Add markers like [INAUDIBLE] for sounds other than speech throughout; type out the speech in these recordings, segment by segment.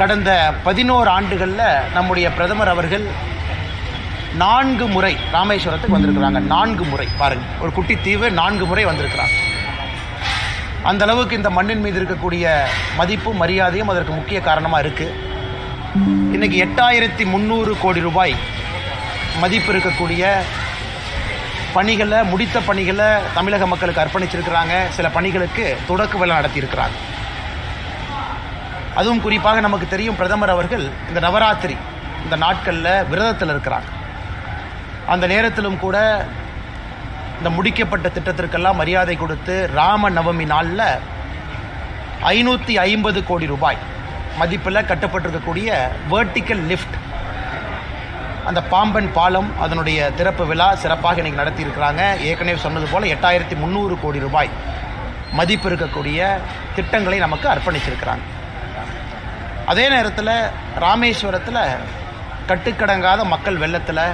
கடந்த பதினோரு ஆண்டுகளில் நம்முடைய பிரதமர் அவர்கள் நான்கு முறை ராமேஸ்வரத்துக்கு வந்திருக்கிறாங்க. நான்கு முறை பாருங்கள் ஒரு குட்டி தீவு நான்கு முறை வந்திருக்கிறாங்க. அந்த அளவுக்கு இந்த மண்ணின் மீது இருக்கக்கூடிய மதிப்பும் மரியாதையும் அதற்கு முக்கிய காரணமாக இருக்குது இன்றைக்கி எட்டாயிரத்தி முந்நூறு கோடி ரூபாய் மதிப்பு இருக்கக்கூடிய பணிகளை முடித்த பணிகளை தமிழக மக்களுக்கு அர்ப்பணிச்சிருக்கிறாங்க. சில பணிகளுக்கு தொடக்க விழா நடத்தியிருக்கிறாங்க. அதுவும் குறிப்பாக நமக்கு தெரியும் பிரதமர் அவர்கள் இந்த நவராத்திரி இந்த நாட்களில் விரதத்தில் இருக்கிறாங்க. அந்த நேரத்திலும் கூட இந்த முடிக்கப்பட்ட திட்டத்திற்கெல்லாம் மரியாதை கொடுத்து ராம நவமி நாளில் ஐநூற்றி ஐம்பது கோடி ரூபாய் மதிப்பில் கட்டப்பட்டிருக்கக்கூடிய வேர்டிக்கல் லிஃப்ட் அந்த பாம்பன் பாலம் அதனுடைய திறப்பு விழா சிறப்பாக இன்றைக்கி நடத்தியிருக்கிறாங்க. ஏற்கனவே சொன்னது போல் எட்டாயிரத்தி முந்நூறு கோடி ரூபாய் மதிப்பு இருக்கக்கூடிய திட்டங்களை நமக்கு அர்ப்பணிச்சிருக்கிறாங்க. அதே நேரத்தில் ராமேஸ்வரத்தில் கட்டுக்கடங்காத மக்கள் வெள்ளத்தில்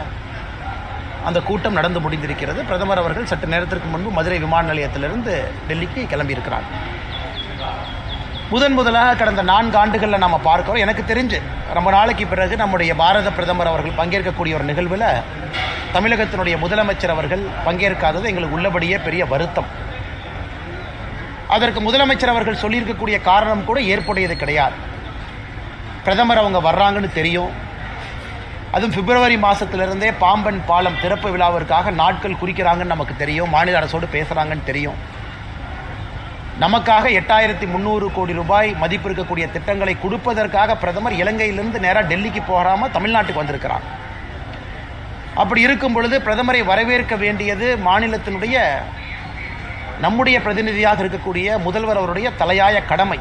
அந்த கூட்டம் நடந்து முடிந்திருக்கிறது. பிரதமர் அவர்கள் சற்று நேரத்திற்கு முன்பு மதுரை விமான நிலையத்திலிருந்து டெல்லிக்கு கிளம்பியிருக்கிறார். முதன் முதலாக கடந்த நான்கு ஆண்டுகளில் நம்ம பார்க்கிறோம். எனக்கு தெரிஞ்சு ரொம்ப நாளைக்கு பிறகு நம்முடைய பாரத பிரதமர் அவர்கள் பங்கேற்கக்கூடிய ஒரு நிகழ்வில் தமிழகத்தினுடைய முதலமைச்சர் அவர்கள் பங்கேற்காதது எங்களுக்கு உள்ளபடியே பெரிய வருத்தம். அதற்கு முதலமைச்சர் அவர்கள் சொல்லியிருக்கக்கூடிய காரணம் கூட ஏற்புடையது கிடையாது. பிரதமர் அவங்க வர்றாங்கன்னு தெரியும். அதுவும் பிப்ரவரி மாதத்துலேருந்தே பாம்பன் பாலம் திறப்பு விழாவிற்காக நாட்கள் குறிக்கிறாங்கன்னு நமக்கு தெரியும். மாநில அரசோடு பேசுகிறாங்கன்னு தெரியும். நமக்காக எட்டாயிரத்தி முந்நூறு கோடி ரூபாய் மதிப்பு இருக்கக்கூடிய திட்டங்களை கொடுப்பதற்காக பிரதமர் இலங்கையிலிருந்து நேராக டெல்லிக்கு போகாமல் தமிழ்நாட்டுக்கு வந்திருக்கிறார். அப்படி இருக்கும் பொழுது பிரதமரை வரவேற்க வேண்டியது மாநிலத்தினுடைய நம்முடைய பிரதிநிதியாக இருக்கக்கூடிய முதல்வர் அவருடைய தலையாய கடமை.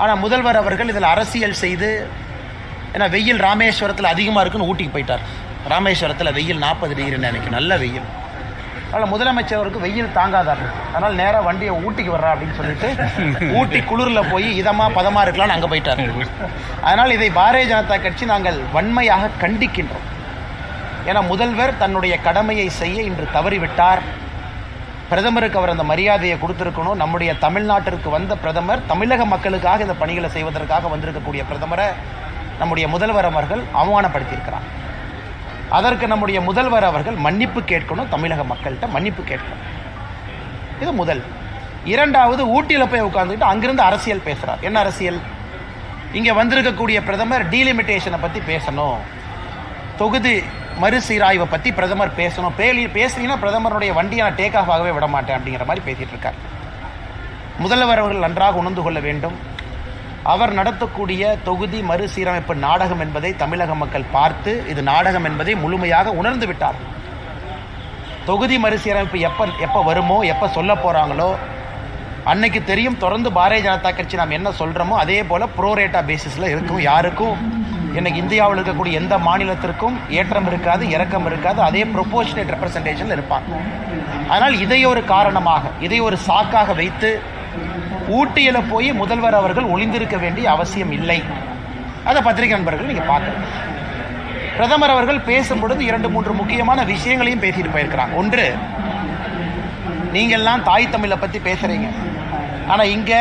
ஆனால் முதல்வர் அவர்கள் இதில் அரசியல் செய்து ஏன்னா வெயில் ராமேஸ்வரத்தில் அதிகமாக இருக்குன்னு ஊட்டிக்கு போயிட்டார். ராமேஸ்வரத்தில் வெயில் நாற்பது டிகிரின்னு எனக்கு நல்ல வெயில். அதனால் முதலமைச்சர் அவருக்கு வெயில் தாங்காதார் அதனால் நேராக வண்டியை ஊட்டிக்கு வர்றா அப்படின்னு சொல்லிட்டு ஊட்டி குளிரில் போய் இதமாக பதமாக இருக்கலாம்னு அங்கே போயிட்டார். அதனால் இதை பாரதிய ஜனதா கட்சி நாங்கள் வன்மையாக கண்டிக்கின்றோம். ஏன்னா முதல்வர் தன்னுடைய கடமையை செய்ய இன்று தவறிவிட்டார். பிரதமருக்கு அவர் அந்த மரியாதையை கொடுத்துருக்கணும். நம்முடைய தமிழ்நாட்டிற்கு வந்த பிரதமர் தமிழக மக்களுக்காக இந்த பணிகளை செய்வதற்காக வந்திருக்கக்கூடிய பிரதமரை நம்முடைய முதல்வர் அவர்கள் அவமானப்படுத்தியிருக்கிறார். அதற்கு நம்முடைய முதல்வர் அவர்கள் மன்னிப்பு கேட்கணும் தமிழக மக்கள்கிட்ட மன்னிப்பு கேட்கணும். இது முதல். இரண்டாவது ஊட்டியில் போய் உட்காந்துக்கிட்டு அங்கிருந்து அரசியல் பேசுகிறார் என்ன அரசியல்? இங்கே வந்திருக்கக்கூடிய பிரதமர் டீலிமிட்டேஷனை பற்றி பேசணும். தொகுதி மறுசீராய்வை பற்றி பிரதமர் பேசணும். பேலி பேசுனீங்கன்னா பிரதமருடைய வண்டியை நான் டேக் ஆஃப் ஆகவே விட மாட்டேன் அப்படிங்கிற மாதிரி பேசிகிட்டு இருக்கார். முதல்வர் அவர்கள் நன்றாக உணர்ந்து கொள்ள வேண்டும். அவர் நடத்தக்கூடிய தொகுதி மறுசீரமைப்பு நாடகம் என்பதை தமிழக மக்கள் பார்த்து இது நாடகம் என்பதை முழுமையாக உணர்ந்து விட்டார் தொகுதி மறுசீரமைப்பு எப்போ எப்போ வருமோ எப்போ சொல்ல போகிறாங்களோ அன்னைக்கு தெரியும் தொடர்ந்து பாரதிய ஜனதா கட்சி நாம் என்ன சொல்கிறோமோ அதே போல் ப்ரோரேட்டா பேசிஸில் இருக்கும். யாருக்கும்? இன்னைக்கு இந்தியாவில் இருக்கக்கூடிய எந்த மாநிலத்திற்கும் ஏற்றம் இருக்காது இறக்கம் இருக்காது. அதே ப்ரொபோஷனேட் ரெப்ரசன்டேஷனில் இருப்பாங்க. ஆனால் இதை ஒரு காரணமாக இதை ஒரு சாக்காக வைத்து ஊட்டியில் போய் முதல்வர் அவர்கள் ஒளிந்திருக்க வேண்டிய அவசியம் இல்லை. அதை பத்திரிகை நண்பர்கள் நீங்கள் பார்க்கணும். பிரதமர் அவர்கள் பேசும் பொழுது இரண்டு மூன்று முக்கியமான விஷயங்களையும் பேசிட்டு போயிருக்கிறாங்க ஒன்று நீங்கள்லாம் தாய் தமிழை பற்றி பேசுகிறீங்க ஆனால் இங்கே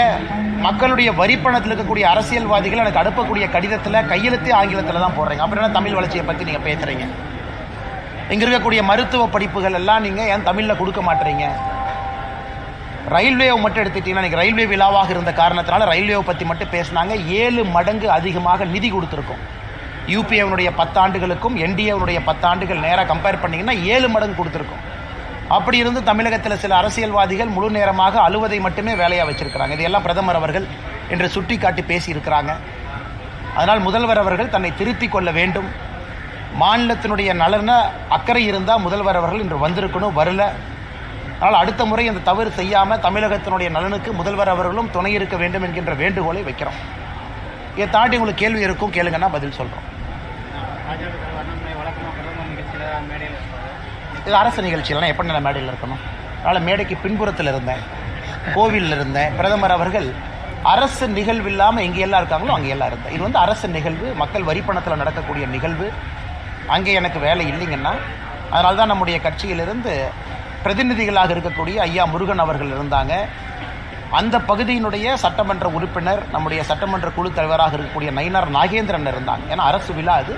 மக்களுடைய வரிப்பணத்தில் இருக்கக்கூடிய அரசியல்வாதிகள் எனக்கு அனுப்பக்கூடிய கடிதத்தில் கையெழுத்தே ஆங்கிலத்தில் தான் போடுறீங்க. அப்புறம் என்ன தமிழ் வளர்ச்சியை பற்றி நீங்கள் பேசுகிறீங்க இங்கே இருக்கக்கூடிய மருத்துவ படிப்புகள் எல்லாம் நீங்கள் ஏன் தமிழில் கொடுக்க மாட்டீங்க? ரயில்வேவை மட்டும் எடுத்துட்டீங்கன்னா இன்னைக்கு ரயில்வே விழாவாக இருந்த காரணத்தினால ரயில்வேவை பற்றி மட்டும் பேசினாங்க. ஏழு மடங்கு அதிகமாக நிதி கொடுத்துருக்கோம். யூபிஏவனுடைய பத்தாண்டுகளுக்கும் என்டிஏவனுடைய பத்தாண்டுகள் நேராக கம்பேர் பண்ணிங்கன்னா ஏழு மடங்கு கொடுத்துருக்கோம். அப்படி இருந்து தமிழகத்தில் சில அரசியல்வாதிகள் முழு நேரமாக அழுவதை மட்டுமே வேலையாக வச்சிருக்கிறாங்க. இதையெல்லாம் பிரதமர் அவர்கள் என்று சுட்டி காட்டி பேசியிருக்கிறாங்க. அதனால் முதல்வர் அவர்கள் தன்னை திருத்திக் கொள்ள வேண்டும். மாநிலத்தினுடைய நலன அக்கறை இருந்தால் முதல்வர் அவர்கள் இன்று வந்திருக்கணும் வரல. அதனால் அடுத்த முறை அந்த தவறு செய்யாமல் தமிழகத்தினுடைய நலனுக்கு முதல்வர் அவர்களும் துணை இருக்க வேண்டும் என்கின்ற வேண்டுகோளை வைக்கிறோம். இதை தாண்டி உங்களுக்கு கேள்வி இருக்கும் கேளுங்கன்னா பதில் சொல்கிறோம் இது அரசு நிகழ்ச்சியில் எப்படி நான் மேடையில் இருக்கணும்? அதனால் மேடைக்கு பின்புறத்தில் இருந்தேன். கோவிலில் இருந்தேன். பிரதமர் அவர்கள் அரசு நிகழ்வு இல்லாமல் எங்கே எல்லாம் இருக்காங்களோ அங்கே எல்லாம் இருந்தேன். இது வந்து அரசு நிகழ்வு மக்கள் வரிப்பணத்தில் நடக்கக்கூடிய நிகழ்வு. அங்கே எனக்கு வேலை இல்லைங்கன்னா அதனால தான் நம்முடைய கட்சியிலிருந்து பிரதிநிதிகளாக இருக்கக்கூடிய ஐயா முருகன் அவர்கள் இருந்தாங்க. அந்த பகுதியினுடைய சட்டமன்ற உறுப்பினர் நம்முடைய சட்டமன்ற குழு தலைவராக இருக்கக்கூடிய நயினார் நாகேந்திரன் இருந்தாங்க. ஏன்னா அரசு விழா அது.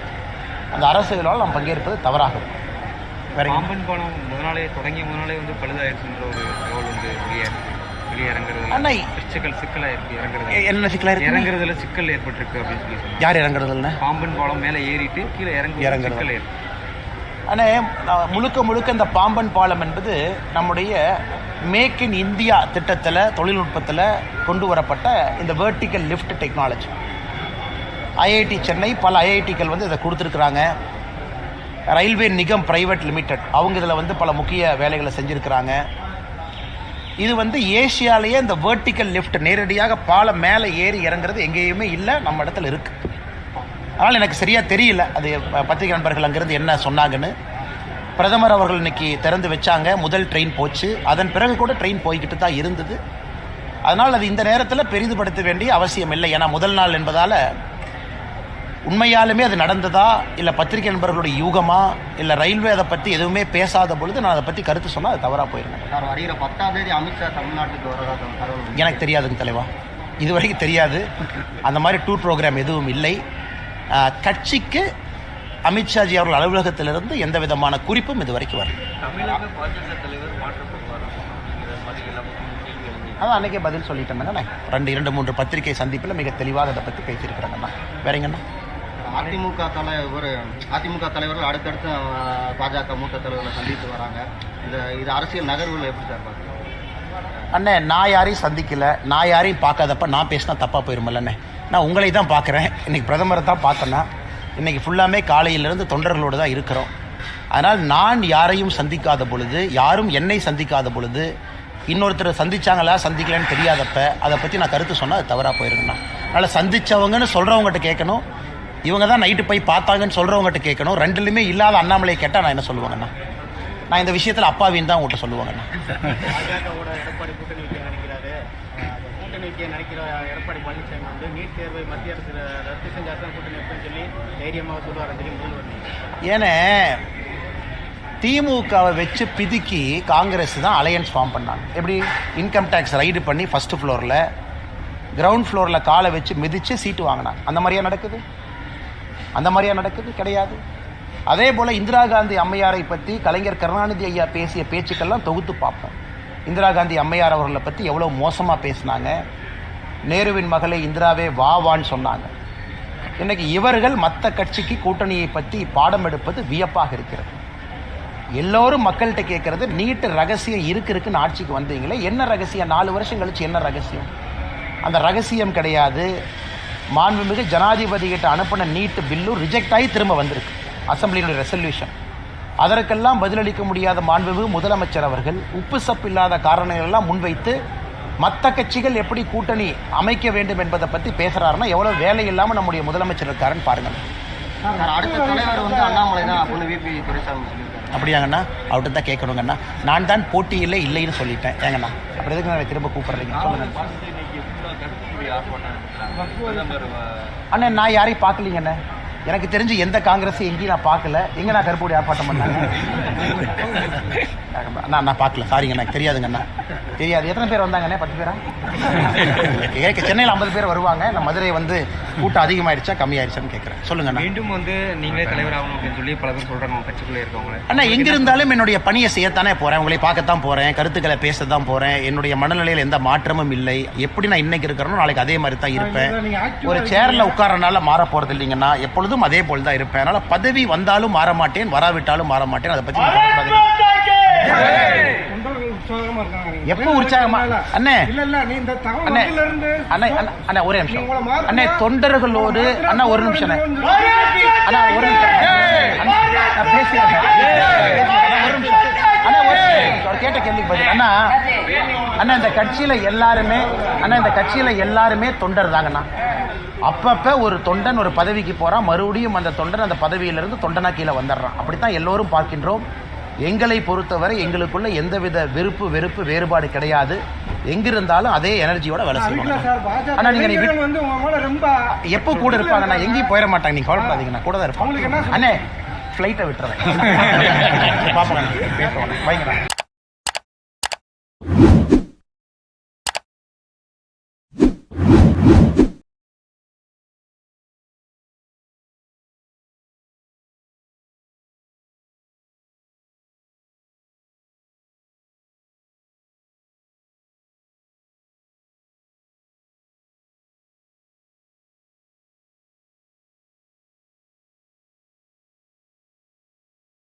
அந்த அரசு விழாவில் நாம் பங்கேற்பது தவறாக இருக்கும். வேற என்ன? பாம்பன் பாலம் முதனாலே தொடங்கிய முதனாலே வந்து பழுதாயிருச்சுன்ற ஒரு தகவல் வந்து வெளியே வெளியே இறங்குறதுல அண்ணா சிக்கல் சிக்கலா இருக்கு இறங்குறது. என்ன சிக்கலா இருக்கு? இறங்குறதுல சிக்கல் ஏற்பட்டிருக்கு அப்படின்னு சொல்லி யார் இறங்குறதுன்னு பாம்பன் பாலம் மேலே ஏறிட்டு கீழே இறங்கு இறங்குறது. சிக்கல் ஏற்பட்டு முழுக்க முழுக்க இந்த பாம்பன் பாலம் என்பது நம்முடைய மேக் இன் இந்தியா திட்டத்தில் தொழில்நுட்பத்தில் கொண்டு வரப்பட்ட இந்த vertical lift technology IIT Chennai பல ஐஐடிகள் வந்து இதை கொடுத்துருக்குறாங்க. Railway Nigam private limited. அவங்க இதில் வந்து பல முக்கிய வேலைகளை செஞ்சுருக்கிறாங்க. இது வந்து ஏஷியாலேயே இந்த வேர்ட்டிக்கல் லிஃப்ட் நேரடியாக பாலம் மேலே ஏறி இறங்குறது எங்கேயுமே இல்லை நம்ம இடத்துல இருக்குது அதனால் எனக்கு சரியாக தெரியல. அது ப- பத்திரிகை நண்பர்கள் அங்கேருந்து என்ன சொன்னாங்கன்னு. பிரதமர் அவர்கள் இன்னைக்கு திறந்து வச்சாங்க. முதல் ட்ரெயின் போச்சு. அதன் பிறகு கூட ட்ரெயின் போய்கிட்டு தான் இருந்தது. அதனால் அது இந்த நேரத்தில் பெரிதுபடுத்த வேண்டிய அவசியம் இல்லை. ஏன்னா முதல் நாள் என்பதால் உண்மையாலுமே அது நடந்ததா? இல்லை பத்திரிகை நண்பர்களுடைய யூகமா? இல்லை ரயில்வே அதை பற்றி எதுவுமே பேசாத பொழுது நான் அதை பற்றி கருத்து சொன்னால் அது தவறாக சார் வருகிற பத்தாம் தேதி அமித்ஷா தமிழ்நாட்டுக்கு வரதா. எனக்கு தெரியாதுங்க தலைவா. இது வரைக்கும் தெரியாது. அந்த மாதிரி டூர் ப்ரோக்ராம் எதுவும் இல்லை. கட்சிக்கு அமித்ஷாஜி அவர்கள் அலுவலகத்திலிருந்து எந்த விதமான குறிப்பும் இது வரைக்கும் வரல. அதான் அன்னைக்கே பதில் சொல்லிட்டேங்கண்ணே ரெண்டு இரண்டு மூன்று பத்திரிகை சந்திப்பில் மிக தெளிவாக அதை பற்றி பேசியிருக்கிறாங்கண்ணா வேறங்கண்ணா? அதிமுக தலைவர் அதிமுக தலைவர்கள் அடுத்தடுத்து பாஜக மூத்த தலைவர்களை சந்தித்து வராங்க. இந்த இது அரசியல் நகர்வுகள் எப்படி சார் பார்க்குறீங்க? அண்ணே நான் யாரையும் சந்திக்கல. நான் யாரையும் பார்க்காதப்ப நான் பேசினா தப்பாக போயிருமில்லண்ணே நான் உங்களை தான் பார்க்குறேன். இன்றைக்கி பிரதமரை தான் பார்த்தேன்னா இன்றைக்கி ஃபுல்லாமே காலையிலேருந்து தொண்டர்களோடு தான் இருக்கிறோம். அதனால் நான் யாரையும் சந்திக்காத பொழுது யாரும் என்னை சந்திக்காத பொழுது இன்னொருத்தர் சந்திச்சாங்களா சந்திக்கலன்னு தெரியாதப்ப அதை பற்றி நான் கருத்து சொன்னால் அது தவறாக போயிருங்கண்ணா. அதனால் சந்திச்சவங்கன்னு சொல்கிறவங்ககிட்ட கேட்கணும். இவங்க தான் நைட்டு போய் பார்த்தாங்கன்னு சொல்கிறவங்ககிட்ட கேட்கணும். ரெண்டுலையுமே இல்லாத அண்ணாமலையை கேட்டால் நான் என்ன சொல்லுவாங்கண்ணா? நான் இந்த விஷயத்தில் அப்பாவின்னு தான் உங்கள்கிட்ட சொல்லுவாங்கண்ணா. ஏன்னா திமுகவை வச்சு பிதுக்கி காங்கிரஸ் தான் அலையன்ஸ் ஃபார்ம் பண்ணாங்க. எப்படி? இன்கம் டேக்ஸ் ரைடு பண்ணி ஃபஸ்ட்டு ஃப்ளோரில் கிரவுண்ட் ஃப்ளோரில் காலை வச்சு மிதித்து சீட்டு வாங்கினாங்க. அந்த மாதிரியா நடக்குது? அந்த மாதிரியா நடக்குது? கிடையாது. அதே போல் இந்திரா காந்தி அம்மையாரை பற்றி கலைஞர் கருணாநிதி ஐயா பேசிய பேச்சுக்கெல்லாம் தொகுத்து பார்ப்போம். இந்திரா காந்தி அம்மையார் அவர்களை பற்றி எவ்வளோ மோசமாக பேசினாங்க? நேருவின் மகளை இந்திராவே வா வான்னு சொன்னாங்க. இன்னைக்கு இவர்கள் மற்ற கட்சிக்கு கூட்டணியை பற்றி பாடம் எடுப்பது வியப்பாக இருக்கிறது. எல்லோரும் மக்கள்கிட்ட கேட்கறது நீட்டு ரகசியம் இருக்கு இருக்குன்னு ஆட்சிக்கு வந்தீங்களே என்ன ரகசியம்? நாலு வருஷம் கழிச்சு என்ன ரகசியம்? அந்த ரகசியம் கிடையாது. மாண்புமிகு ஜனாதிபதி கிட்ட அனுப்பின நீட்டு பில்லும் ரிஜெக்ட் ஆகி திரும்ப வந்திருக்கு. அசம்பிளியினுடைய ரெசல்யூஷன் அதற்கெல்லாம் பதிலளிக்க முடியாத மாண்புமிகு முதலமைச்சர் அவர்கள் உப்பு சப்பு இல்லாத காரணங்கள் எல்லாம் முன்வைத்து மற்ற கட்சிகள் எப்படி கூட்டணி அமைக்க வேண்டும் என்பதை பற்றி பேசுறாருன்னா எவ்வளவு வேலை இல்லாமல் நம்முடைய முதலமைச்சர் இருக்காருன்னு பாருங்க சார் அடுத்த தலைவர் வந்து அண்ணாமலை தான் அப்படின்னு விபி துரைசாமி சொல்லியிருக்காரு. அப்படியாங்கண்ணா? அவர்கிட்ட தான் கேட்கணுங்கண்ணா. நான் தான் போட்டியில் இல்லைன்னு சொல்லிட்டேன். ஏங்கண்ணா? அப்படி எதுக்கு நான் திரும்ப கூப்பிடுறீங்க? சொல்லுங்க. அண்ணா நான் யாரையும் பார்க்கலீங்கண்ணே எனக்கு தெரிஞ்சு எந்த காங்கிரஸையும் எங்கேயும் நான் பார்க்கல. எங்க நான் கருப்பூடி ஆர்ப்பாட்டம் பண்ணாங்க? அண்ணா நான் பார்க்கல. சாரிங்க எனக்கு தெரியாதுங்கண்ணா தெரியாது. எத்தனை பேர் வந்தாங்கண்ணே பத்து பேரா? [LAUGHS] சென்னையில் ஐம்பது பேர் வருவாங்க. நான் மதுரை வந்து கூட்டம் அதிகமாயிருச்சா கம்மியாயிருச்சான்னு கேட்குறேன் சொல்லுங்கண்ணா. மீண்டும் வந்து நீங்களே தலைவர் ஆகணும் அப்படின்னு சொல்லி பல பேர் சொல்றாங்க கட்சிக்குள்ளே இருக்கவங்களே. அண்ணா எங்க இருந்தாலும் என்னுடைய பணியை செய்யத்தானே போறேன். உங்களை பார்க்கத்தான் போறேன். கருத்துக்களை பேசத்தான் போறேன். என்னுடைய மனநிலையில் எந்த மாற்றமும் இல்லை. எப்படி நான் இன்னைக்கு இருக்கிறேனோ நாளைக்கு அதே மாதிரி தான் இருப்பேன் ஒரு சேர்ல உட்காரனால மாற போறது இல்லைங்கன்னா எப்பொழுதும் அதே போல் தான் இருப்பேன். அதனால பதவி வந்தாலும் மாற மாட்டேன் வராவிட்டாலும் மாற மாட்டேன் அதை பத்தி. எப்போ உற்சாகமா? அண்ணே. இல்ல இல்ல நீ இந்த தகவல் அண்ணே அண்ணே அண்ணா, அண்ணா ஒரே நிமிஷம். அண்ணே தொண்டர்களோடு அண்ணா ஒரு நிமிஷம் அண்ணே. அண்ணா ஒரு நிமிஷம். ஒரு நிமிஷம். அண்ணா ஒரு நிமிஷம். அவர் கேட்ட கேள்விக்கு பதில். அண்ணா அண்ணா இந்த கட்சியில எல்லாருமே அண்ணா இந்த கட்சியில எல்லாருமே தொண்டர் தாங்கண்ணா. அப்பப்ப ஒரு தொண்டன் ஒரு பதவிக்கு போறான் மறுபடியும் அந்த தொண்டன் அந்த பதவியிலிருந்து தொண்டனா கீழே வந்துடுறான். அப்படித்தான் எல்லோரும் பார்க்கின்றோம். எங்களை பொறுத்தவரை எங்களுக்குள்ள எந்தவித வெறுப்பு வெறுப்பு வேறுபாடு கிடையாது. எங்கிருந்தாலும் அதே எனர்ஜியோட வேலை நீங்க மேல ரொம்ப எப்போ கூட இருப்பாங்க? நான் எங்கேயும் போயிட மாட்டாங்க. நீங்க கவலைப்படாதீங்க நான் கூட தான் இருப்பேன் அண்ணே ஃப்ளைட்டை விட்டுறேன். [LAUGHS] பாப்பா வைங்கண்ணா